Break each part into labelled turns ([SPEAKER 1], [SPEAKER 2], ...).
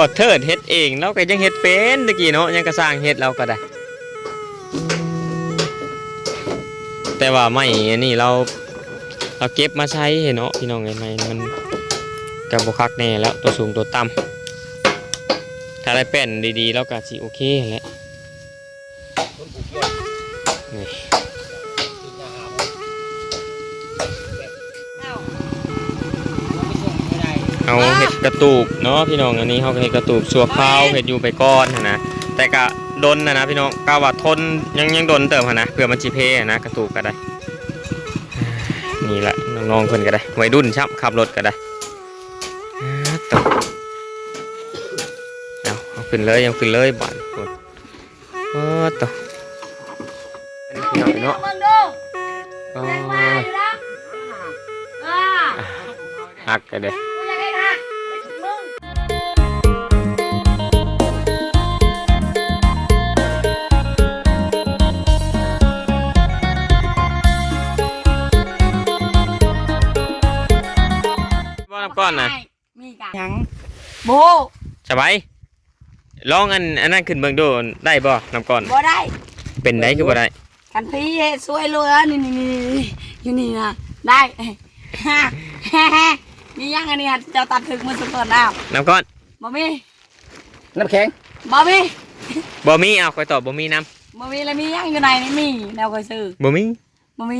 [SPEAKER 1] อเทิดเฮ็ดเองเราก็ยังเฮ็ดเป็นตะกี้เนาะยังก็สร้างเฮ็ดเราก็ได้ แต่ว่าไม่อันนี้เราเราเก็บมาใช้เห็นเนาะพี่น้องไงไม่มันกับบคักแน่แล้วตัวสูงตัวต่ำถ้าได้แป้นดีๆ แล้วก็สิโอเคแหละ เอาเห็ดกระตูบเนาะพี่น้องอันนี้เขาก็เห็ดกระตูบสัวข้าวเห็ดอยู่ไปก้อนหั้นนะแต่ก็ดนนะนะพี่น้องก้าว่าทนยังยังดนเติมหั้นนะเพื่อมันจีเพหั้นนะกระตูบก็ได้นี่แหละน้องๆเพิ่นก็ได้วัยรุ่นชับขับรถก็ได้อ่าตกเอาเอาขึ้นเลยเอาขึ้นเลยบ้านโอ้โอ้ตกอันนี้พี่น้องเนาะ
[SPEAKER 2] มึงดู
[SPEAKER 1] โอ้
[SPEAKER 2] แรงมาอยู่นะอ่า
[SPEAKER 1] หักกันเด้
[SPEAKER 2] ก้อ
[SPEAKER 1] นนะ
[SPEAKER 2] มีกันยังโบ
[SPEAKER 1] สบายลองอันอันนั้นขึ้นเบิ่งดูได้บ่น้ำก้อน
[SPEAKER 2] บ่ได้
[SPEAKER 1] เป็นได้คือบ่ได้
[SPEAKER 2] กันพี่เฮ็ดสวยเลยนี่นี่นี่นี่อยู่นี่นะได้ฮ่าฮ่าฮ่ามียังอันนี้ฮะเจ้าตัดถึงมือสุดก่อนแล้ว
[SPEAKER 1] น้ำก้อน
[SPEAKER 2] บ่มี
[SPEAKER 3] น้ำแข็ง
[SPEAKER 2] บ่มี
[SPEAKER 1] บ่มีเอาคอยตอบบ่มีน้
[SPEAKER 2] บ่มีแล้วมียังอยู่ในนี่มีแนวก็ซื้อำ
[SPEAKER 1] บ่มี
[SPEAKER 2] บ่มี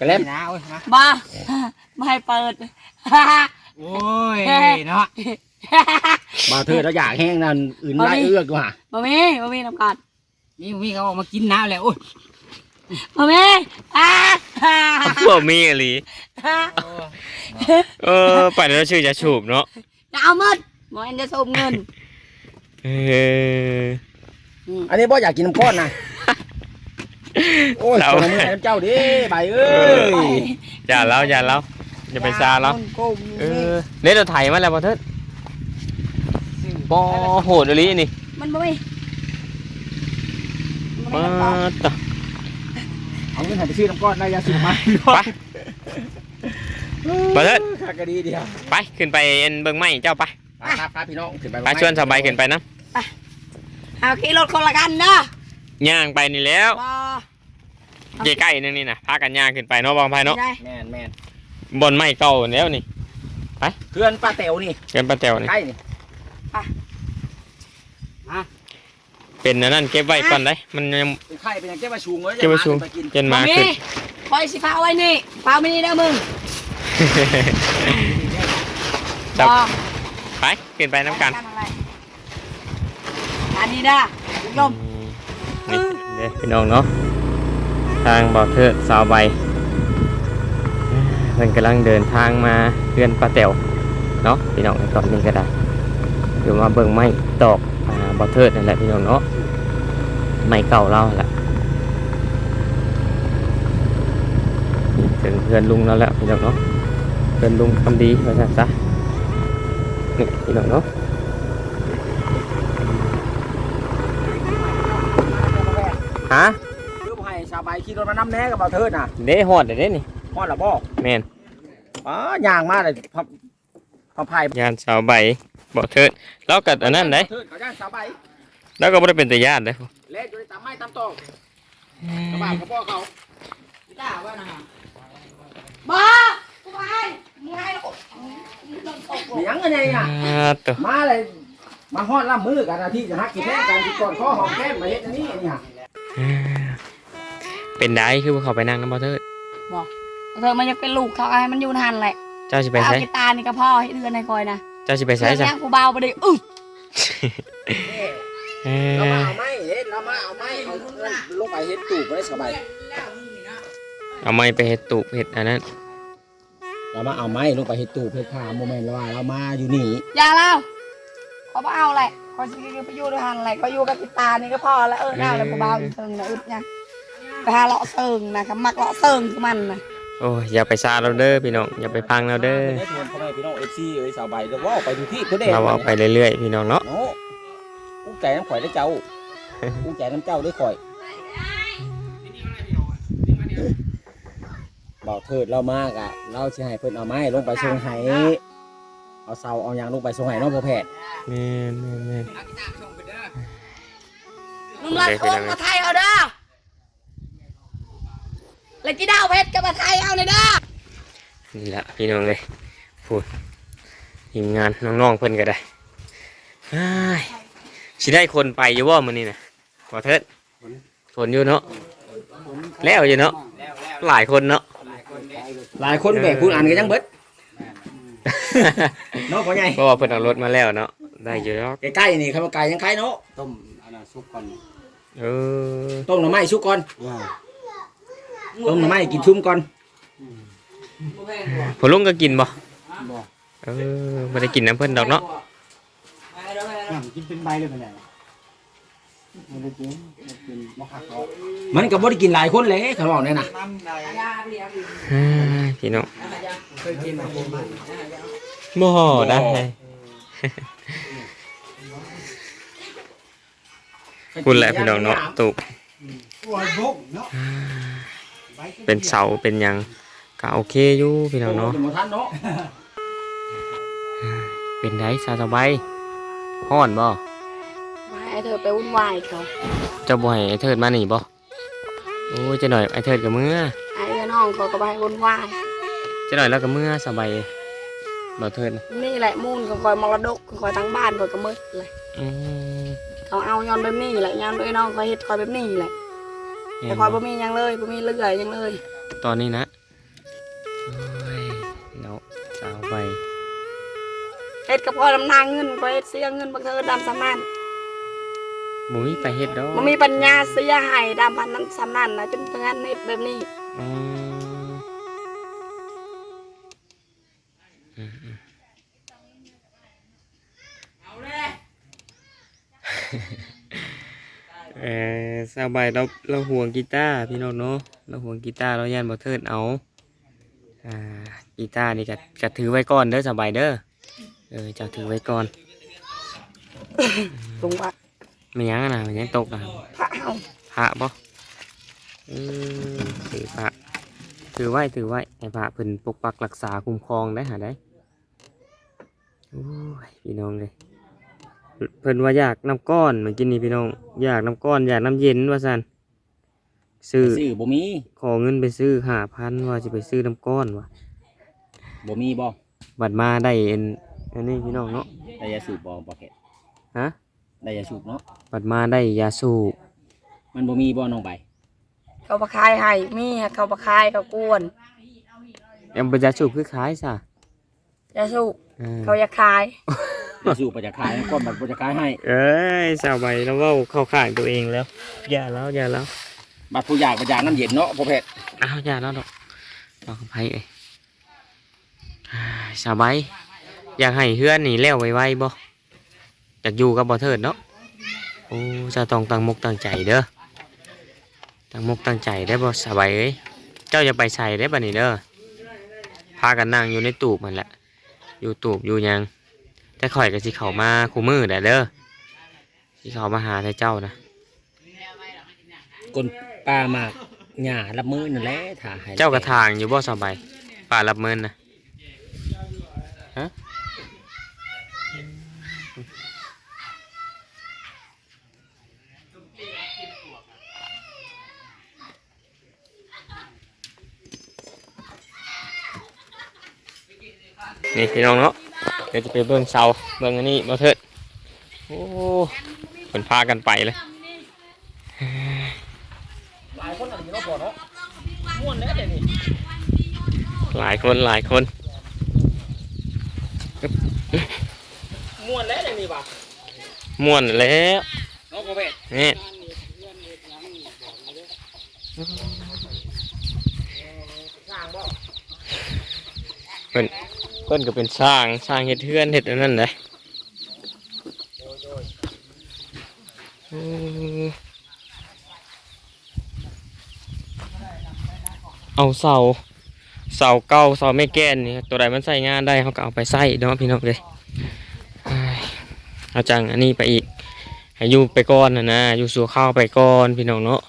[SPEAKER 3] กระเล่มนะโอ้ยมา
[SPEAKER 2] บ้าไม่ให้เปิด
[SPEAKER 3] โอ้ยเนาะมาเธอเราอยากแห้งนั่นอื่นไล่เอื้อกว่า
[SPEAKER 2] บ่มีบ่มีน้ำกัด
[SPEAKER 3] นี่มีเขาออกมากินน้ำแล้วโอ้ย
[SPEAKER 2] บ่มีอ่าฮ่า
[SPEAKER 1] บ่มีอีหลี
[SPEAKER 2] ฮ่า
[SPEAKER 1] เออไปแล้วชื่อจะฉูบเนาะ
[SPEAKER 2] จะเอาหมดบ่เห็นจะสูบเงิน
[SPEAKER 1] เออ
[SPEAKER 3] อันนี้บ่อยากกินน้ำก้อนนะโอ้ย
[SPEAKER 1] เรา
[SPEAKER 3] คนละมือให้น้ำเจ้าดิใบเอ้ย
[SPEAKER 1] อย่าเล่าอย่าเล่า อย่าไปซาเล่า
[SPEAKER 2] คนโกง
[SPEAKER 1] เออเน็ตเราไถมาแล้วบ่เทิดบ่โหดอีหลีนี่
[SPEAKER 2] มันบ่มีมัน
[SPEAKER 1] มา
[SPEAKER 2] บ่มีน้ำกัด
[SPEAKER 1] ต่อ
[SPEAKER 3] เอาเงินให้ไปซื้อน้ำก้อนได้ยาสูบมา
[SPEAKER 1] ไปบ่เทิด
[SPEAKER 3] ขากระดีเดียว
[SPEAKER 1] ไปขึ้นไปเอ็นเบิ่งไม้เจ้าไป
[SPEAKER 3] ไปครับครับพี่น้องขึ้นไป
[SPEAKER 1] ไปชวนสบายขึ้นไปนะ
[SPEAKER 2] เอาขี่รถคนละกันเด้อย่าง
[SPEAKER 1] ไปนี่แล้ว
[SPEAKER 2] บ่
[SPEAKER 1] ใกล้ๆนึงนี่นะพากันย่างขึ้นไปเนาะบางไพเนาะ
[SPEAKER 2] ได้
[SPEAKER 3] แม่นแม่น
[SPEAKER 1] บนไม้เก่าแล้วนี่
[SPEAKER 3] เพื่อนป้าแต๋วนี่
[SPEAKER 1] เกินปลาแตวนี่
[SPEAKER 3] ใกล้นี่
[SPEAKER 1] เป็นอันนั้นเก็บไว้ก่อนได้ มันยัง
[SPEAKER 3] เป็นไข่เป็นอย่างเก็บไว้ชูงไว้
[SPEAKER 1] เก็บไว้ชูง
[SPEAKER 3] ไปกิน
[SPEAKER 1] จน
[SPEAKER 2] บ่
[SPEAKER 1] มา
[SPEAKER 2] มี
[SPEAKER 1] ขึ้น
[SPEAKER 2] คอยสิพาไว้นี่พาไม่นี่เด้อมึง
[SPEAKER 1] จับ
[SPEAKER 2] บ่
[SPEAKER 1] ไปขึ้นไปน้ำกัน
[SPEAKER 2] อะไรอันนี้ด้าลม
[SPEAKER 1] นี่เด้พี่น้องเนาะทางบ่อเทิดสาวใบเพิ่นกำลังเดินทางมาเพื่อนปลาแตวเนาะพี่น้องตอนนี้ก็ได้เดี๋ยวมาเบิ่งไม้ตอกอ่าบ่อเทิดนั่นแหละพี่น้องเนาะไม้เก่าเราแหละนี่ถึงเพื่อนลุงแล้วแหละพี่น้องเนาะเพื่อนลุงทำดีว่าซั่นซะนี่พี่น้องเนาะฮะ
[SPEAKER 3] คือบ่ให้ชาวใบขี่รถมาน้ำแน่กับเบาเทิดน่ะ
[SPEAKER 1] เด้ฮอดเด้เด้นี่
[SPEAKER 3] พอดละบ่
[SPEAKER 1] แม่น
[SPEAKER 3] อ๋อย่างมาเลยพับพับไผ่
[SPEAKER 1] ยานสาวใบบ่เทิดแล้วก็อันนั้นเด้
[SPEAKER 3] เทิดเขาย่างชาวใบ
[SPEAKER 1] แล้วก็บ่ได้เป็นตาญาติเด้
[SPEAKER 3] เล่นอยู่ในตามไม้ตามตอกกระบะกระบอกเขาจ้าว่านะฮะ
[SPEAKER 2] บ้ากูไปมึงให้ลูกมึงต้องตก
[SPEAKER 3] เลี้ยงกันไงอะ
[SPEAKER 1] อ่าตัว
[SPEAKER 3] มาเลยมาฮอดล่ำมือกันนะที่จะฮักกี่แท่งกันที่ก่อนข้อหอมแก้มมาเฮ็ดอันนี้เนี่ย
[SPEAKER 1] เป็นได้คือบ่เขาไปนั่งนำบ่เทิด
[SPEAKER 2] เธอมันยังเป็นลูกเขาให้มันอยู่นานแหละ
[SPEAKER 1] เจ้าสิไป
[SPEAKER 2] เอา
[SPEAKER 1] ไส
[SPEAKER 2] กีตาร์นี่ก็พ่อให้เดือนให้คอยนะ
[SPEAKER 1] เจ้าสิไปไส
[SPEAKER 2] เดือน
[SPEAKER 1] จ้ะ
[SPEAKER 2] ยังกูเบาไปเลยอึด
[SPEAKER 1] เอ
[SPEAKER 3] เรา
[SPEAKER 1] อ
[SPEAKER 3] มาเอาไม้เฮ็ดเรามาเอาไม้เอาลงไปเฮ็ดตูบไม่ได้สบาย
[SPEAKER 1] เอาไม้ไปเฮ็ดตูบเฮ็ดอันนั้น
[SPEAKER 3] เรามาเอาไม้ลงไปเฮ็ดตูบเฮ็ดผ้าโมเมนต์แล้วว่าเรามาอยู่นี่
[SPEAKER 2] อย่าเล่าเขาไม่เอาแหละคอยสิไปอยู่ด้วยกันแหละเขาอยู่กับกีตาร์นี่ก็พอแล้วเออเอาแล้วกูเบาอยู่เทิงนะอึดเนี่ยไปหาเลาะเซิงนะครับมักเลาะเซิงคือมันนะ
[SPEAKER 1] โอ้ยอย่าไปซาเราเด้อพี่น้องอย่าไปพังเราเด้อ
[SPEAKER 3] ได้ทวนพ่อแม่พี่น้องเอฟซีเอ้ยสาวใบเดี๋ยวว่าไปดูที่เพื่อนเด็
[SPEAKER 1] เราเอาไปเรื่อยๆพี่น้องเนาะ
[SPEAKER 3] โน้อุ้งใจน้ำข่อยได้เจ้าอุ้งใจน้ำเจ้าได้ข่อยเบาเถิดเรามากอะ เราสิให้เพิ่นเอาไม้ลงไปส่งให้เอาเอาเสาเอายางลงไปส่งให้เน้องพ่อแพทย์
[SPEAKER 1] แม่นแม่นแม่น
[SPEAKER 2] มึงรัดโค้งมาไทยเอาเด้อ แล้วจีดาวเพชรกับมาไทยเอาเลยเด้อ
[SPEAKER 1] นี่ละพี่น้องเลยพูดทีมงานน้องๆเพิ่นก็ได้อ้ายสิได้คนไปอยู่บ่มื้อนี้น่ะขอเถิดฝนอยู่เนาะแล้วอยู่เนาะหลายคนเนาะ
[SPEAKER 3] หลายคนแบกคุณอ่านกันยังเบิดเนาะพ่อใหญ่
[SPEAKER 1] เพราะว่าเพิ่นเอารถมาแล้วเนาะได้อยู่แล้ว
[SPEAKER 3] ใกล้ๆนี่ข้าวมันไก่ยังไข่เนาะ
[SPEAKER 4] ต้มอันนั้นซุปก่อน
[SPEAKER 1] เออ
[SPEAKER 3] ต้มหน่อไม้ชุกก่อน
[SPEAKER 4] ว้าว
[SPEAKER 3] ต้มหน่อไม้กินชุ่มก่อน
[SPEAKER 1] พอลุงก็กินบ่
[SPEAKER 4] บ่
[SPEAKER 1] เออบ่ได้กินน้ำเพิ่นดอกเนาะ
[SPEAKER 4] น้ำกินเป็นใบเลยเป็นไงมันได้กินมันกินมะขามเนาะ
[SPEAKER 3] มันก็บ่ได้กินหลายคนเลยเขาบอกเนี่ยนะ
[SPEAKER 1] อ้ยพี่น้อง
[SPEAKER 4] เคยกินมาบ่ม
[SPEAKER 1] บ่ได้คุณแหละพี่น้องเนาะตุก
[SPEAKER 4] อ้ยบกเนาะ
[SPEAKER 1] เป็นเสาเป็นหยังก็โอเคอยู่พี่น้องเนาะ
[SPEAKER 3] โอ้ยบ่ทันเนาะ
[SPEAKER 1] เป็นไดสาวสบายฮ้อนบ่
[SPEAKER 2] ให้เธอไปวุ่นวายเขา
[SPEAKER 1] เจ้าบ่ให้ไอ้เทิดมานี่บ่โอ้ยจะหน่อยไอ้เทิดกับมือ
[SPEAKER 2] ไอ้เพื่อนน้องเขาก็ไปวุ่นวาย
[SPEAKER 1] จะหน่อยแล้วกับมือสบายบ่เทิดนะ
[SPEAKER 2] นี่แหละมูลก็คอยมรดกก็คอยทั้งบ้านคอยก็มืดเลย
[SPEAKER 1] อืม
[SPEAKER 2] เขาเอาย้อนแบบนี้แหละย้อนด้วยน้องคอยเฮ็ดคอยแบบนี้แหละ
[SPEAKER 1] แม่
[SPEAKER 2] แต่
[SPEAKER 1] น
[SPEAKER 2] คอย
[SPEAKER 1] บ่
[SPEAKER 2] บ่มีหยังเลยบ่มีเลื่อยหยังเลย
[SPEAKER 1] ตอนนี้นะโอ้ยเนาะสาวไป
[SPEAKER 2] เฮ็ดกับพ่อน้ำนางเงินคอยเฮ็ดเสียเงินบักเธอดำสำนัน
[SPEAKER 1] บ่มีไปเฮ็ดดอก
[SPEAKER 2] บ่มีปัญญาเสียให้ดำพันนั้นสำนันนะจนเพื่อนเฮ็ดแบบนี้
[SPEAKER 1] อืม อสบายเราเราห่วงกีตาร์พี่น้องเนาะเราห่วงกีตาร์เรายันบ่เทิดเอาอ่ากีตาร์นี่ก็ก็ถือไว้ก่อนเด้อสบายเด้อเออเจะถือไว้ก่อน
[SPEAKER 2] ลุงว่า
[SPEAKER 1] มันยังอะนะมันยังตกอะ
[SPEAKER 2] พระเฮา
[SPEAKER 1] พระบ่อืมถือพระถือไว้ถือไว้ให้พระเพิ่นปกปักรักษาคุ้มครองได้หาได้โอ้ยพี่น้องเลย เพิ่นว่าอยากน้ำก้อนเมื่อกี้นี่พี่น้อง อยากน้ำก้อนอยากน้ำเย็นว่าซั่นซื้อ
[SPEAKER 3] ซื้อบ่มี
[SPEAKER 1] ขอเงินไปซื้อห้าพันว่าจะไปซื้อน้ำก้อนวะ
[SPEAKER 3] บ่มีบ่
[SPEAKER 1] บัดมาได้เอ็นอันนี้พี่น้องเนาะ
[SPEAKER 3] ได้ยาสูบบ่พ่อแพทย์
[SPEAKER 1] ฮะ
[SPEAKER 3] ได้ยาสูบเนาะ
[SPEAKER 1] บัดมาได้ยาสูบ
[SPEAKER 3] มันบ่มีบ่น้องใบ
[SPEAKER 2] เขาบ่คายให้มีให้เขาบ่คายเขากวน
[SPEAKER 1] ยังเป็นยาสูบคือขายซะ
[SPEAKER 2] จะสู้
[SPEAKER 1] เออ
[SPEAKER 2] เขาอยากคาย
[SPEAKER 3] ยาสูบไปจะขายก้อนบัดบ่จะขายให้
[SPEAKER 1] เอ้ยสาวใบแล้วเว่าเข้าข้างตัวเองแล้ว อย่าแล้วอย่าแล้ว
[SPEAKER 3] บัดผู้อยากบ่อยากน้ำเย็นเนาะพ่อแพทย์
[SPEAKER 1] อ้าวอย่าแล้วดอกบอกกับไผเอ้ยอ้ายสาวใบอยากให้เฮือนนี่แล้วไวๆบ่อยากอยู่กับบ่เทิดเนาะโอ้จะต้องตั้งมุกตั้งใจเด้อตั้งมุกตั้งใจได้อบ่สาวใบเอ้ยเจ้าจะไปใส่ได้อบัดนี้เด้อพากันนั่งอยู่ในตูบมันแหละอยู่ตูบอยู่หยัง แต่ข่อยก็สิเข้ามาคู่มือได้เด้อสิเข้ามาหาแต่เจ้านะ
[SPEAKER 3] กลปลามากหญ้ารับมือนั่นแหละถ้าให้
[SPEAKER 1] เจ้ากระทางอยู่บ่สบายป่ารับเมินนะฮะนี่พี่น้องเนาะ เดี๋ยวจะไปเบิ่งเสาเบิ่งอันนี้บ่เถิดโอ้คนพากันไปเลย
[SPEAKER 3] หลายคนอันนี้เนาะพ่อเนาะม่วนแล้วเดี๋ยวนี้
[SPEAKER 1] หลายคนหลายคน
[SPEAKER 3] ม่วนแล้วเดี๋ยวนี้บ่ะ
[SPEAKER 1] ม่วนแล้ว
[SPEAKER 3] เนาะพ่อแพทย์
[SPEAKER 1] นี่เพิ่นเพิ่นก็เป็นสร้างสร้างเฮ็ดเฮือนเฮ็ดอันนั้นเลยเอาเสาเสาเก่าเสาไม่แก้นนี่ตัวใดมันใส่งานได้เขาก็เอาไปใส่เนาะพี่น้องเลยเอาจังอันนี้ไปอีกให้อยู่ไปก่อนนะนะอยู่สู่ข้าวไปก่อนพี่น้องเนาะ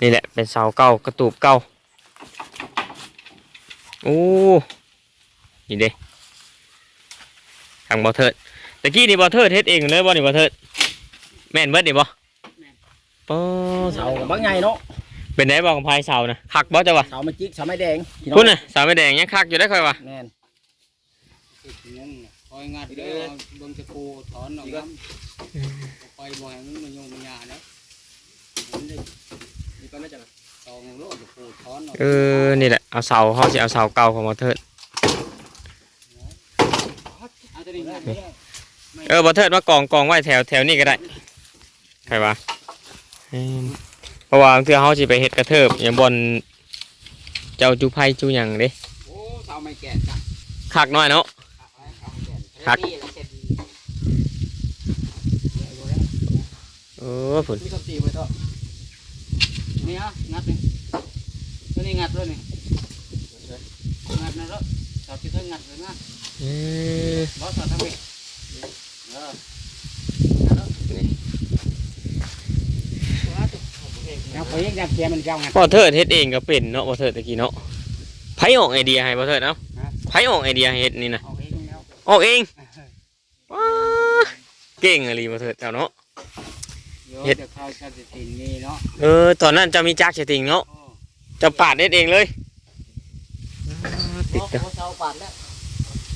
[SPEAKER 1] นี่แหละเป็นเสาเก่ากระตูบเก่าโอ้ นี่เด้ทางบ่เทิดตะกี้นี่บ่เทิดเฮ็ดเองเลยบ่นี่บ่เทิดแม่นเบิดนี่บ่โอ้
[SPEAKER 3] เสากับบักใหญ่เนาะ
[SPEAKER 1] เป็นไดบ่ของพายเสานะคักบ่จ้ะวะ
[SPEAKER 3] เสามาจิกเสาไม้แดงพี่น้อง
[SPEAKER 1] พุ่นน่ะสาวไม่แดงยังคักอยู่ได้ค่อยว่ะ
[SPEAKER 3] แม่น
[SPEAKER 4] คอยงัดเด้อเบิ่งจะปูถอนออกน้ำไปบ่ให้มันมันยงมันยานะนี่ก็น่าจะตองโลดจะปูถอนออก
[SPEAKER 1] เออนี่แหละเอาเสาเฮาสิเอาเสาเก่าของบ่เทิด
[SPEAKER 4] เอาตัวนี้งัด
[SPEAKER 1] เออบ่เทิดมากองกองไว้แถวแถวนี้ก็ได้ใครวะอืมเพราะว่าบางเทื่อเฮาสิไปเฮ็ดกระเทิบอย่างบอนเจ้าจูไผจูหยังเด้
[SPEAKER 4] โอ้เสาไม่แก่จ้ะ
[SPEAKER 1] คักน้อยเนาะคักเออพุ่น
[SPEAKER 4] มีสติไว้ต่อนี่ฮะงัดนี่ตัวนี้งัดด้วยนี่งัดนะแล้วสาวที่เธองัดเลยนะ
[SPEAKER 1] เออบ
[SPEAKER 4] อสสาวทำอีก เออ
[SPEAKER 3] เอาไปยังจับเกียร์มันเจ้างัด
[SPEAKER 1] บ่เทิดเฮ็ดเองก็เป็นเนาะบ่เทิดตะกี้เนาะไผออกไอเดียให้บ่เทิดเอ้าไผออกไอเดียให้เฮ็ดนี่นะ
[SPEAKER 4] เอาเองแล้ว
[SPEAKER 1] ออกเองว้าเก่งอะลีบ่เทิดเจ้าเนาะ
[SPEAKER 4] เฮ็ดเดี๋ยวข้าวชาติตินนี่เนาะ
[SPEAKER 1] เออตอนนั้นเจะมีจักรเสยติงเนาะ
[SPEAKER 4] โอ้
[SPEAKER 1] เจะปาดเฮ็ดเองเลยติด
[SPEAKER 4] โอ้
[SPEAKER 1] เด้อ
[SPEAKER 4] โหเสาปัดแล้ว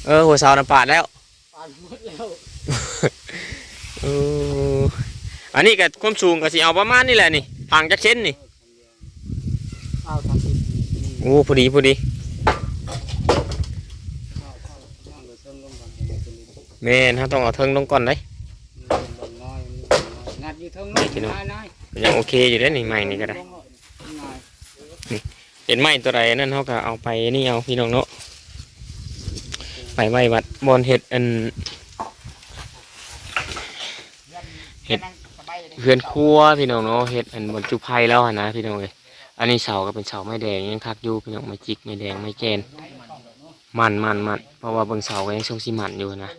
[SPEAKER 1] เออหัวเสาน่ะปาดแล้ว
[SPEAKER 4] ปัดหมดแล้ว
[SPEAKER 1] เอออันนี้ก็ความสูงก็สิเอาประมาณนี่แหละนี่ห่างจักเส้นนี่
[SPEAKER 4] ข้าวทำตินนี่
[SPEAKER 1] โอ้พอดีพอดี
[SPEAKER 4] ข้าวข้าวข้าวเดี๋ยวต้นลงก่อนเดี๋ยวต้นลง
[SPEAKER 1] แม่นฮะต้องเอาเทิงลงก่อนเด้
[SPEAKER 4] ลงน้อยงัดอยู่เทั้งน้อยน้อยน้อย
[SPEAKER 1] ยังโอเคอยู่เด้อนี่ใหม่นี่ก็ได้เห็นไม้ตัวใดนั่นเขาก็เอาไปนี่เอาพี่น้องเนาะไปไว้วัดบอนเห็ดอัน เฮ็ดเพื่อนครัวพี่น้องเนาะเห็ดอันบนจุไพแล้วนะพี่น้องเลยอันนี้เสาก็เป็นเสาไม้แดงยังคักอยู่พี่น้องไม้จิกไม้แดงไม้แกนมันมันมันเพราะว่าเบางเสาก็ยังทรงสิมันอยู่นะ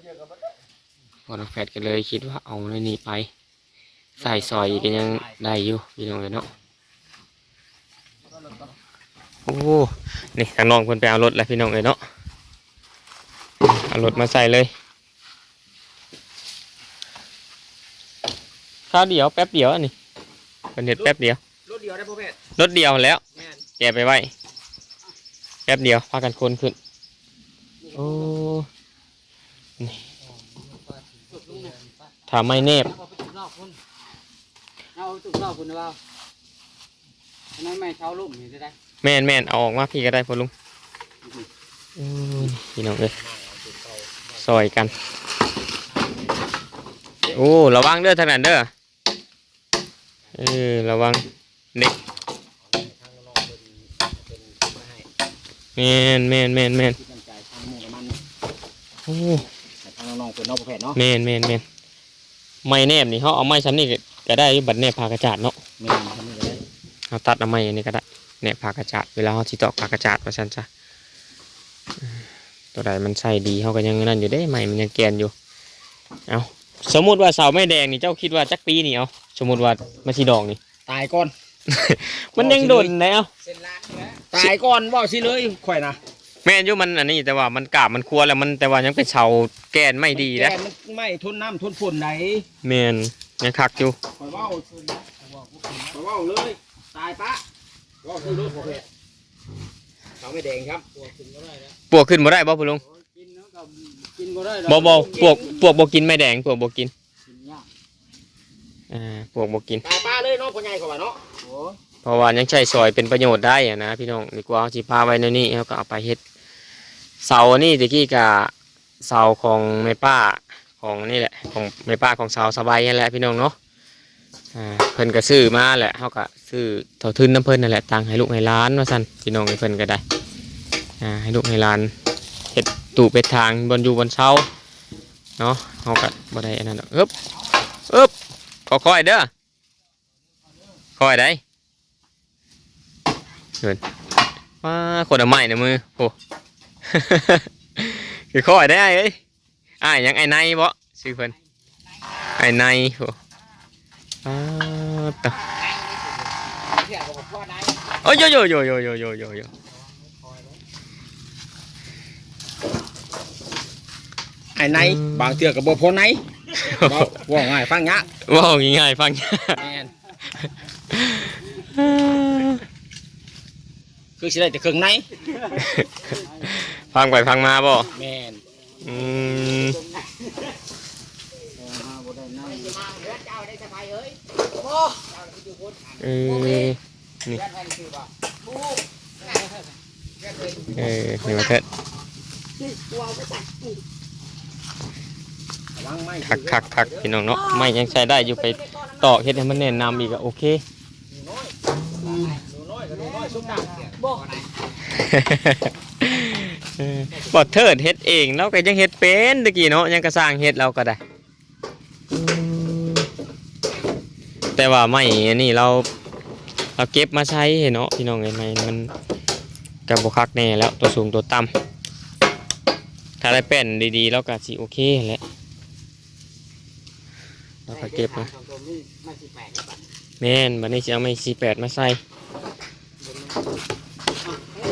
[SPEAKER 1] พอน้องแฟดก็เลยคิดว่าเอาในนี่ไป ใส่ซอยอีกก็ยังได้อยู่พี่น้องเลยเนาะโอ้นี่ทางน้องเพิ่นไปเอารถแล้วพี่น้องเลยเนาะเอารถมาใส่เลย ข้าวเดียวแป๊บเดียวอันนี้เป็นเห็ดแป๊บเดียว
[SPEAKER 3] รถเดียวได้พ่อเพชร
[SPEAKER 1] รถเดียวแล้ว
[SPEAKER 3] แม่น
[SPEAKER 1] แกไปไว้แป๊บเดียวพากันคนขึ้น โอ้นี่ถามไม่เนบ
[SPEAKER 4] เอาไปตุกรอบคุณเอาไปตุกรอบคุณนะเปล่าอันนั้นไม่เช้าลุ่มนี่ได้ได้
[SPEAKER 1] แม่นแม่นเอาออกมาพี่ก็ได้พอลุงโอ้ยพี่น้องเอ้ยซอยกัน โอ้ระวังเด้อทางนั้นเด้อ เออระวังเด็กแม่นแม่นแม่นแม่น
[SPEAKER 3] คิดน้ำใจทางหมู่กับมัน
[SPEAKER 1] โอ้
[SPEAKER 3] แต่ทางน้องๆเป็นน้องพ่อเพชรเนาะ
[SPEAKER 1] แม่นแม่นแม่นไม้แนบนี่เขาเอาไม้ชั้นนี่ก็ก็ได้อยู่บัดแนบพากระจาดเนาะ
[SPEAKER 3] แม่นทำนี่ก็ได้
[SPEAKER 1] เขาตัดเอาไม้อันนี้ก็ได้แนบพากระจาดเวลาเขาที่ตอกพากระจาดว่าฉันจ้ะอืมตัวใดมันใส่ดีเขาก็ยังนั่นอยู่ได้ไม้มันยังแกนอยู่เอาสมมุติว่าเสาไม้แดงนี่เจ้าคิดว่าจักปีนี่เอา สมมุติว่ามาสีดอกนี่
[SPEAKER 3] ตายก่อน
[SPEAKER 1] มันยังโดนแล้ว
[SPEAKER 4] เส้นล้านนี่แหละ
[SPEAKER 3] ตายก่อนว่าสิเลยข่อยนะ
[SPEAKER 1] แม่นอยู่มันอันนี้แต่ว่ามันกาบมันครัวแล้วมันแต่ว่ายังเป็นเสาแกนไม่ดี
[SPEAKER 3] แก
[SPEAKER 1] นะ
[SPEAKER 3] มันไม่ทนน้ำทนฝนไหน
[SPEAKER 1] แม่นยังคักอยู่
[SPEAKER 3] ข่อยเว่าข่อยเว่าเลยตายปะเว่าคือรถพ่อเพชรเขาไม่แดงครับ
[SPEAKER 4] ปวดขึ้นก็ได้แล้ว
[SPEAKER 1] ปวกขึ้นบ่ได้บ่พุ่ลุง
[SPEAKER 4] กินแล้วก็กินก็ได้
[SPEAKER 1] บ่บ่ปวกปวกบ่กินไม่แดงปวกบ่กิน
[SPEAKER 4] กินยาก
[SPEAKER 1] อ่าปวกบ่กิน
[SPEAKER 3] ตายป้าเลยเนาะพ่อใหญ่เขาว่าเนาะ
[SPEAKER 4] โอ้ย
[SPEAKER 1] เพราะว่ายังใช้ซอยเป็นประโยชน์ได้อะนะพี่น้องดีกว่าเอาสิพาไว้ในนี้เขาก็เอาไปเฮ็ดเสาอันนี้ตะกี้กับเสาของแม่ป้าของนี่แหละของแม่ป้าของเสาสบายนี่แหละพี่น้องเนาะอ่าเพิ่นก็ซื้อมาแหละเขาก็ซื้อเท่าทุนน้ำเพิ่นนั่นแหละตังค์ให้ลูกให้หล้านว่าซั่นพี่น้องให้เพิ่นก็ได้อ่าให้ลูกให้หล้านเฮ็ดตู้เป็ดทางบนอยู่บนเสาเนาะเขาก็บ่ได้อันนั้นดอกอึ๊บอึ๊บขอ คอยเด้อคอยได้เงินว้าคนเอาไม้ในมือโอ้คือข้อยได้เอ้ยอ้ายังไอ้ในบ่ชื่อเพิ่นไอ้ในโอ้อ้าวตะ
[SPEAKER 4] เสียกับพ่อ
[SPEAKER 1] โอ้ยโยโยโยโยโยโยโยโยไอ้
[SPEAKER 3] ในบางเทื่อก็บ่พอใน ว่าง่ายฟังยะ
[SPEAKER 1] เว่าง่ายๆฟัง
[SPEAKER 3] แม่นคือสิได้แต่เครื่องใน
[SPEAKER 1] ฟังไปฟังมาบ่
[SPEAKER 3] แม่น
[SPEAKER 1] อืมเออนี่เออนี่มาเถิด
[SPEAKER 2] นี่กลัวไปใส่นี่
[SPEAKER 3] ระวังไม้
[SPEAKER 1] คักคักคักพี่น้องเนาะไม่ยังใช้ได้อยู่ไปต่อเฮ็ดให้มันแน่นนำอีกอะโอเค
[SPEAKER 3] ดูน้อยก็ดูน้อยสุดดังเทิ
[SPEAKER 1] ดเฮ็ดเองเราก็ยังเฮ็ดเป็นตะกี้เนาะยังก็สร้างเฮ็ดเราก็ได้ แต่ว่าไม่นนี้เราเราเก็บมาใช้เนาะพี่น้องเอ้ยไหมมันก็บ่คักแน่แล้วตัวสูงตัวต่ำถ้าได้เป็นดีๆ แล้วก็สิโอเคแหละ เราก็เก็บมาแม่นบัดนี้สิเอาไม้48มาใส่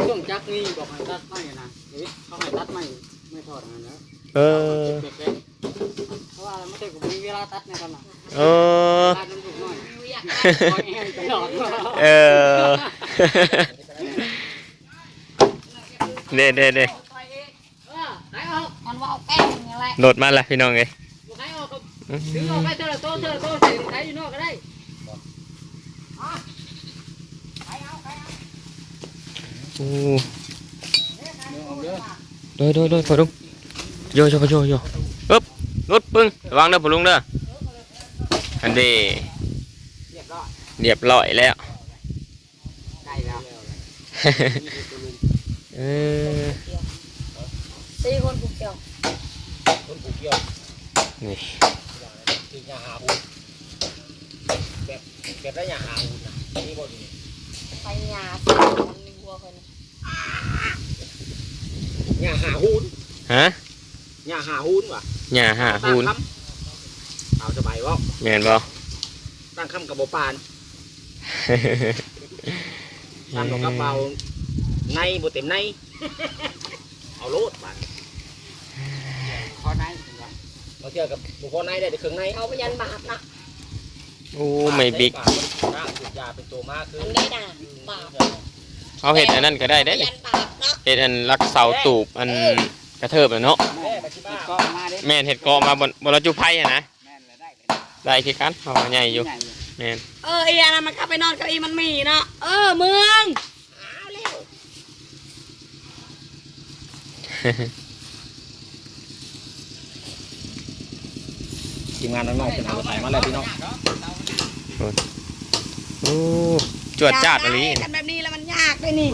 [SPEAKER 4] ช่วงจักนี่บอกให้ตัดไม้นะเฮ้ยเขาให้ตัดไม้ไม่ทอดนะนะ
[SPEAKER 1] เออ
[SPEAKER 4] เพราะว่าไม่ได้ผมมีเวลาตัดในตอนนั้น
[SPEAKER 1] เออ
[SPEAKER 4] ตัดมันถูกหน่อยคอยแห้งตลอด
[SPEAKER 1] เออเด้เด้เด้
[SPEAKER 4] ไหนออก
[SPEAKER 2] มันว่าเอาแป้งอย่างไร
[SPEAKER 1] โดดมาละพี่น้องเอ้ย
[SPEAKER 4] ไหนออกก็ ถือออกไปเท่าไรโต๊ะเท่าไรโต๊ะใส่ไหนอยู่นอกก็ได้
[SPEAKER 1] โอ้โดยโดยโดยพอลุงโยโยโยโยอึ๊บรถปึ้งระวังเด้อพอลุงเด้ออันเดีเรียบร้อยแล้ว
[SPEAKER 4] ใกล้แล้ว
[SPEAKER 1] เออ
[SPEAKER 2] ตีคนกูเกี่ยว
[SPEAKER 3] คนผูกเกี่ยว
[SPEAKER 1] นี่
[SPEAKER 3] คื อยาหาหูแบบแบบได้ยาหาหูนะนี่บ่ดี
[SPEAKER 2] ไปหยาใส่มันมีวัวคน
[SPEAKER 3] ยาหาหูน
[SPEAKER 1] ฮะ
[SPEAKER 3] ยาหาหูนว่ะ
[SPEAKER 1] หญ้าหาหูน
[SPEAKER 3] ตั้งคำเอาสบายบ่
[SPEAKER 1] แม่นบ่
[SPEAKER 3] ตั้งคำกับบ่ปานตั้งดอกกระเป๋าในบ่เต็มในเอาโลดบาด
[SPEAKER 4] ขอไหน
[SPEAKER 3] บาง เทื่อกับบ่พอในได้แต่เครื่องใน
[SPEAKER 2] เอาไปยันบาปนะ
[SPEAKER 1] โอ้ไม่บิ๊ก
[SPEAKER 3] ร่างสูบยาเป็นตัวมากคือ
[SPEAKER 2] อันนี้นะบาป
[SPEAKER 1] เอาเห็ดอันนั้นก็ได้เด้
[SPEAKER 2] ยันบาปนะ
[SPEAKER 1] เห็ดอันรักเสาตูบอันกระเทิบน่ะเนาะ
[SPEAKER 3] แม่ไปที่บ้าน
[SPEAKER 4] ก็มาดิ
[SPEAKER 1] แม่นเห็ดเกาะมาบนบนรถจุไผ่อะนะ
[SPEAKER 4] แม่นเลยได้เลย
[SPEAKER 1] ได้คือกันเอาใหญ่อยู่แม่น
[SPEAKER 2] เออไอ้อันนั้นมันเข้าไปนอนเก้าอี้มันมีเนาะเออเมืองเอาเร็ว
[SPEAKER 3] ทีมงานน้องๆเป็นเอาไปมาแล้วพี่น้อง
[SPEAKER 1] โอ้จวดจ้าดอะไร
[SPEAKER 2] ย่กันแบบนี้แล้วมันยากด้วยนี่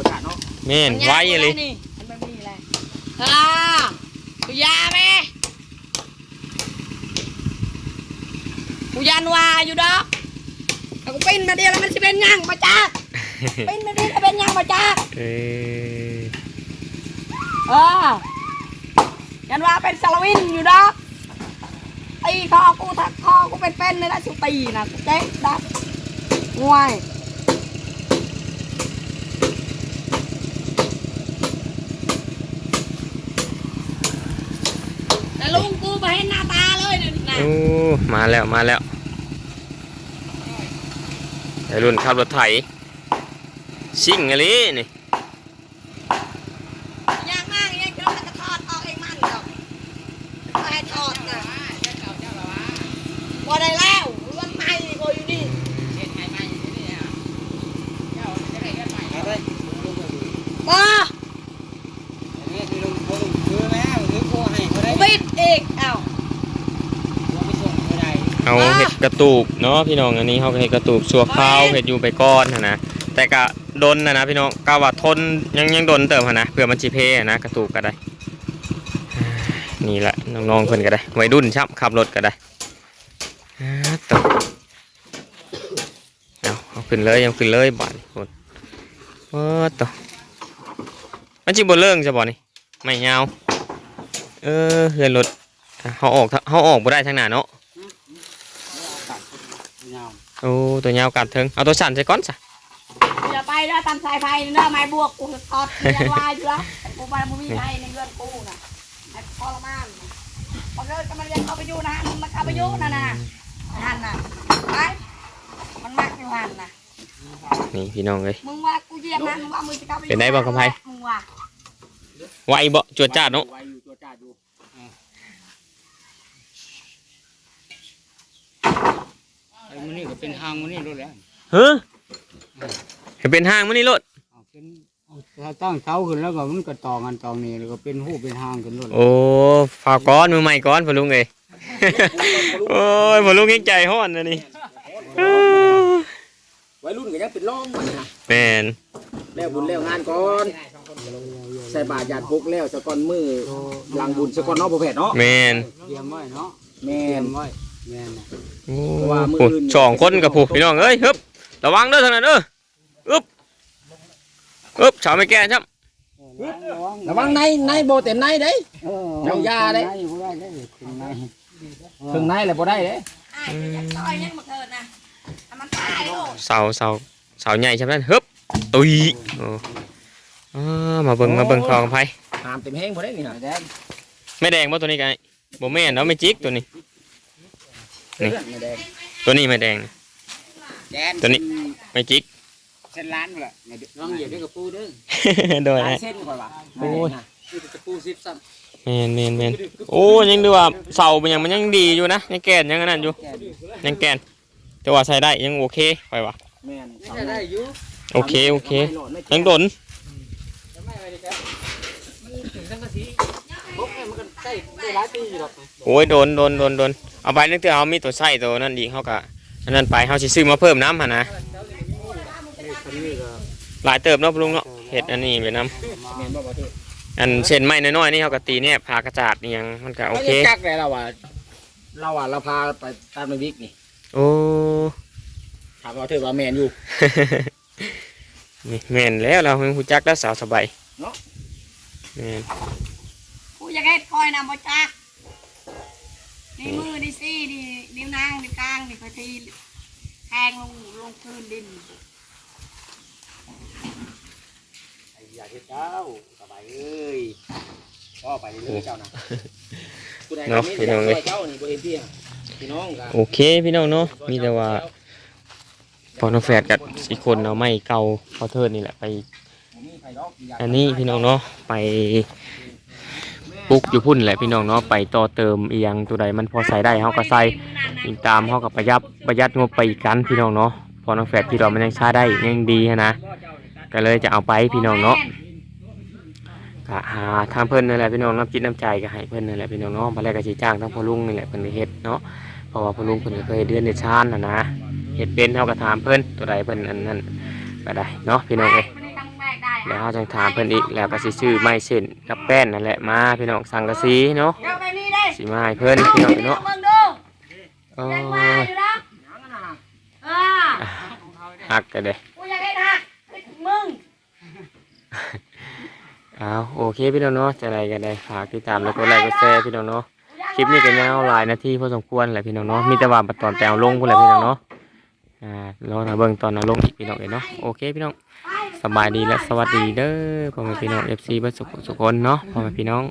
[SPEAKER 1] แม่นไว้อะไร
[SPEAKER 2] นี่มันแบบนี้แหละอ่ากูยาแม่กูยันวาอยู่ดอกแต่กูเป็นมาเดียวแล้วมันสิเป็นหยังมาจ้าเป็นมาเดียวแล้วเป็นหยังมาจ้า
[SPEAKER 1] เออ
[SPEAKER 2] เออยันว่าเป็นสารวินอยู่ดอก ตีคอกูทักคอกูเป็นเป็นเลยนะสุตีนะกูเจ๊ดับง่วยแต่ลุงกูไปเห็นหน้าตาเลยเนี่ยนะ
[SPEAKER 1] โอ้มาแล้วมาแล้วไอ้รุ่นขับรถไถซิ่งอะไรนี่
[SPEAKER 2] ยากมากยังจะมันจะทอดออกเองมันดอกไม่ให้ทอดนะพอได้แล้วล้วนไม้ก็อยู่นี่ มา
[SPEAKER 4] นี่คือลุงลุงคือแม่คือโคให้เขาได้
[SPEAKER 2] บิดอีกเอ้า
[SPEAKER 4] ไม่ส่งไม่ได้
[SPEAKER 1] เอาเห็ดกระตูบเนาะพี่น้องอันนี้เขาก็เห็ดกระตูบชัวคราวเห็ดอยู่ไปก้อนหั้นนะแต่กะดนนะนะพี่น้องกาว่าทนยังยังดนเติมหั้นนะเพื่อมันจีเพหั้นนะกระตูบก็ได้ นี่แหละน้องๆเพิ่นก็ได้วัยรุ่นชับขับรถก็ได้อ่าตบเอาเอาขึ้นเลยยังขึ้นเลยบาดนี่คนว้าตบมันจิบนเรื่องจะบ่นี่ไม่ยาวเออเฮือนรถเขาออกเขาออกบ่ได้ทางหน้าเนาะ
[SPEAKER 4] ยาว
[SPEAKER 1] โอ้ตัวยาวกัดถึงเอาตัวสั่นใส่ก้อนซะ
[SPEAKER 2] อย่าไปเด้อตามสายไฟเด้อไม้บวกกูจะทอดเรียนว่าอยู่แล้วกูไปมึงมีไฟในเรือนกูน่ะไอ้ทรมานน่ะบังเอิญก็มันยังเข้าไปอยู่นะมันมาเข้าไปอยู่นั่นน่ะหันน่ะไปมันมักอยู่หันน่ะ
[SPEAKER 1] นี่พี่น้องเอ้ย
[SPEAKER 2] มึงว่ากูเหยียบนะมึงว่ามึงจะเข้าไปอยู่
[SPEAKER 1] เป็นไงบ้างครับไพ่
[SPEAKER 2] มึงว่า
[SPEAKER 1] ไหวบ่จวดจ้าดเนาะ
[SPEAKER 4] มันนี่ก็เป็นทางมันนี่รู้แล้ว
[SPEAKER 1] เฮ้ยให้เป็นห้างมันนี่รถ
[SPEAKER 4] เอาเป็นเอาถ้าตั้งเสาขึ้นแล้วก็มันก็ต่อกันต่อนี่แล้วก็เป็นหูเป็นทางขึ้นรู้แล้ว
[SPEAKER 1] โอ้ฝากก้อนมือใหม่ก้อนพ่อลุงเอ้ย โอ้ยพ่อลุงยังใจฮ้อนนะนี่
[SPEAKER 3] วัยรุ่นก็ยังเป็นร่องมันนะ
[SPEAKER 1] แม่น
[SPEAKER 3] แล้วบุญแล้วงานก่อนใส่บาตรหยาดพุกแล้วสะก้อนมือหลังบุญสะก้อนเนาะบ่แพทย์เนาะ
[SPEAKER 1] แม่น
[SPEAKER 4] เตรียมไว้เนาะ
[SPEAKER 3] แม่
[SPEAKER 4] เตรีย
[SPEAKER 3] น
[SPEAKER 4] มไว้ แม่นน่ะ
[SPEAKER 1] โอ้
[SPEAKER 3] เพราะว่ามื้อ
[SPEAKER 1] โห
[SPEAKER 3] อื่น
[SPEAKER 1] สองคนกับผู้พี่น้องเอ้ยฮึบระวังเด้อทางนั้นเด้ออึบอึบชาวไม่แก่ครับ
[SPEAKER 3] ระวังในในโบเต็มในเด้
[SPEAKER 4] เออ
[SPEAKER 3] เจ้ายาเด้
[SPEAKER 4] ข้งในบ่ได้เด้ข้างใน
[SPEAKER 3] ถึงในแหละบ่ได้เด้
[SPEAKER 2] ไอ้จะยัดต่อยยังบังเอิญนะให้มันตายโลด
[SPEAKER 1] เสาเสาเสาใหญ่ใช่ไหมฮึบตุยโอ้อ่ามาเบิ่งมาเบิ่งคลองไผ
[SPEAKER 3] หามเต็มแห้งบ่ได้นี่ฮะ
[SPEAKER 4] แดง
[SPEAKER 1] ไม่แดงบ่ตัวนี้ไงบ่แม่นเนาะไม่จิกตัวนี้ นี่
[SPEAKER 3] ไม่แดง
[SPEAKER 1] ตัวนี้ไม่แดง
[SPEAKER 4] แดง
[SPEAKER 1] ตัวนี้ไม่จิก
[SPEAKER 4] เส้นล้านล่ะลองเหยียบด้วยกับปูเด้อ
[SPEAKER 1] โดย
[SPEAKER 3] หลาย
[SPEAKER 1] นะ
[SPEAKER 3] เส้นกว่าว่ะ
[SPEAKER 1] โอ้ย
[SPEAKER 4] นี่กับปู10ซ้ำ
[SPEAKER 1] แม่นแม่นแม่นโอ้ยังดูว่าเสามันยังมันยังดีอยู่นะยังแก่นยังอันนั้นอยู่
[SPEAKER 4] แก่ดิ
[SPEAKER 1] ยังแก่นแต่ว่าใช้ได้ยังโอเคไปว่ะ
[SPEAKER 3] แม่น
[SPEAKER 4] นี่ได้อยู่
[SPEAKER 1] โอเคโอเค
[SPEAKER 3] ทำไมโหลดไม่
[SPEAKER 1] ยังโดน
[SPEAKER 4] จะไม่อะไรครับมันถึงสังกะสีพกเนี่ยมันก็ใช้ได้ หลายปีอยู่หรอก
[SPEAKER 1] โอ้ยโดนโดนโดนโดนเอาไปนึกถึงเอามีตัวไส้ตัวนั้นอีกเขาก็อันนั้นไปเขาสิซื้อมาเพิ่มน้ำหั่นนะ
[SPEAKER 4] นี่คนนี้ก็
[SPEAKER 1] หลายเติบเนาะพลุงเนาะเห็ดอันนี้ไปน้
[SPEAKER 3] แม่นบ่บ่เถิดำ
[SPEAKER 1] อันเส้นไม้น้อยๆนี่เขาก็ตีเนี่ยพากระจาดนี่ยังมันก็โอเค
[SPEAKER 3] ไม่ได้จักเลยเราว่าเราว่าเราพาไปตามในวิกนี่
[SPEAKER 1] โอ้
[SPEAKER 3] ถามว่าเถิดว่าแม่นอยู่
[SPEAKER 1] นี่แม่นแล้วเราเพิ่งรู้จักแล้วสาวสบาย
[SPEAKER 3] เนาะ
[SPEAKER 1] แม่น
[SPEAKER 2] กูอยากให้คอยนำบ่จักนี่มือนี่ซี่นี่นิ้วนางนี่กลางนี่คอยทีแทงลงลงพื้นดิน
[SPEAKER 3] ไอ้อยากเฮ็ดเจ้าสบายเอ้ยพ่อไปเรื่อยๆเจ้านะผู้ใดก็มีแต่อยากช่วยเจ้านี่บ่เห็นพี่อะพี่น้องก็
[SPEAKER 1] โอเคพี่น้องเนาะมีแต่ว่าพอน้องแฝดกับอีกคนเอาไม้เก่าพอเทิดนี่แหละไป
[SPEAKER 3] บ่มีใครหรอกอยาก
[SPEAKER 1] อันนี้พี่น้องเนาะไป ปลุกอยู่พุ่นแหละพี่น้องเนาะไปต่อเติมอีหยังตัวใดมันพอใส่ได้เฮาก็ใส่ยิงตามเฮาก็ประหยัดประหยัดงบไปอีกกันพี่น้องเนาะพอน้องแฝดที่เรามันยังใช้ได้ยังดีหั้นนะก็เลยจะเอาไปพี่น้องเนาะก็หาทางเพิ่นนั่นแหละพี่น้องน้ำจิตน้ำใจก็ให้เพิ่นนั่นแหละพี่น้องเนาะมาแรกก็สิจ้างทั้งพ่อลุงนี่แหละเพิ่นได้เฮ็ดเนาะเพราะว่าพ่อลุงเพิ่นก็เคยเดือนเดือนชานน่ะนะเฮ็ดเป็นเฮาก็ถามเพิ่นตัวใดเพิ่นอันนั้นก็ได้เนาะพี่น้องเอ้ย แล้วเราจังถามเพิ่นอีกแล้วก็สิซื้อไม้เส้นกับแป้นนั่นแหละมาพี่น้องสังกะสีเนาะ
[SPEAKER 2] เดี๋ยวไปนี่ได้
[SPEAKER 1] สิมาให้เพิ่นพี่น้องเนาะ
[SPEAKER 2] มึงดู
[SPEAKER 1] โอ้
[SPEAKER 2] ยังมายอยู่นะเออ
[SPEAKER 1] ฮักกันเด้
[SPEAKER 2] กูอยากให้ทักให้มึง
[SPEAKER 1] เอาโอเคพี่น้องเนาะจะไรกันได้ฝากติดตามแล้วก็ไลค์ก็แชร์พี่น้องเนาะคลิปนี้ก็ยาวหลายนาทีพอสมควรแหละพี่น้องเนาะมีแต่ว่าบัดตอนแปลงลงพุ่นแหละพี่น้องเนาะ อ่ารอถ้าเบิ่งตอนเอาลงอีกพี่น้องเลยเนาะโอเคพี่น้องสบายดีและสวัสดีเด้อพ่อแม่พี่น้องเอฟซีบ้านสุขสุขคนเนาะพ่อแม่พี่น้อง